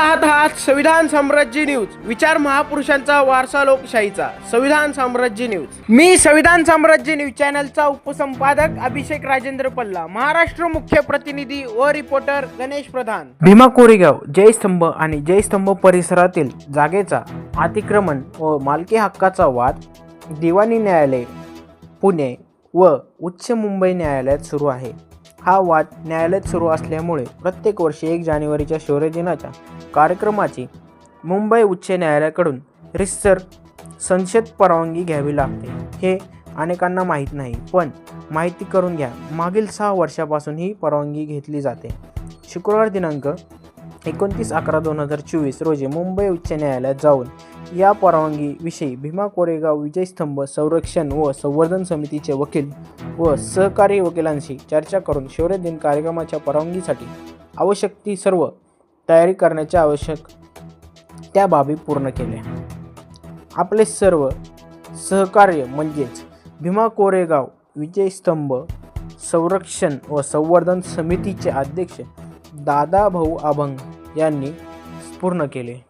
पाहत आहात संविधान साम्राज्य न्यूज. विचार महापुरुषांचा वारसा लोकशाहीचा. संविधान साम्राज्य न्यूज. मी संविधान साम्राज्य न्यूज चॅनलचा उपसंपादक अभिषेक राजेंद्र पल्ला. महाराष्ट्र मुख्य प्रतिनिधी व रिपोर्टर गणेश प्रधान. भीमा कोरेगाव जयस्तंभ आणि जयस्तंभ परिसरातील जागेचा अतिक्रमण व मालकी हक्काचा वाद दिवाणी न्यायालय पुणे व उच्च मुंबई न्यायालयात सुरू आहे. हा वाद न्यायालयात सुरू असल्यामुळे प्रत्येक वर्षी एक जानेवारीच्या शौर्य दिनाच्या कार्यक्रमाची मुंबई उच्च न्यायालयाकडून रिसर संसद परवानगी घ्यावी लागते. हे अनेकांना माहीत नाही पण माहिती करून घ्या. मागील सहा वर्षापासून ही परवानगी घेतली जाते. शुक्रवार दिनांक एकोणतीस अकरा दोन हजार चोवीस रोजी मुंबई उच्च न्यायालयात जाऊन या परवानगीविषयी भीमा कोरेगाव विजयस्तंभ संरक्षण व संवर्धन समितीचे वकील व सहकारी वकिलांशी चर्चा करून शौर्य दिन कार्यक्रमाच्या परवानगीसाठी आवश्यक ती सर्व तयारी करण्याचे आवश्यक त्या बाबी पूर्ण केल्या आपले सर्व सहकार्य म्हणजेच भीमा कोरेगाव विजयस्तंभ संरक्षण व संवर्धन समितीचे अध्यक्ष दादाभाऊ अभंग यांनी पूर्ण केले.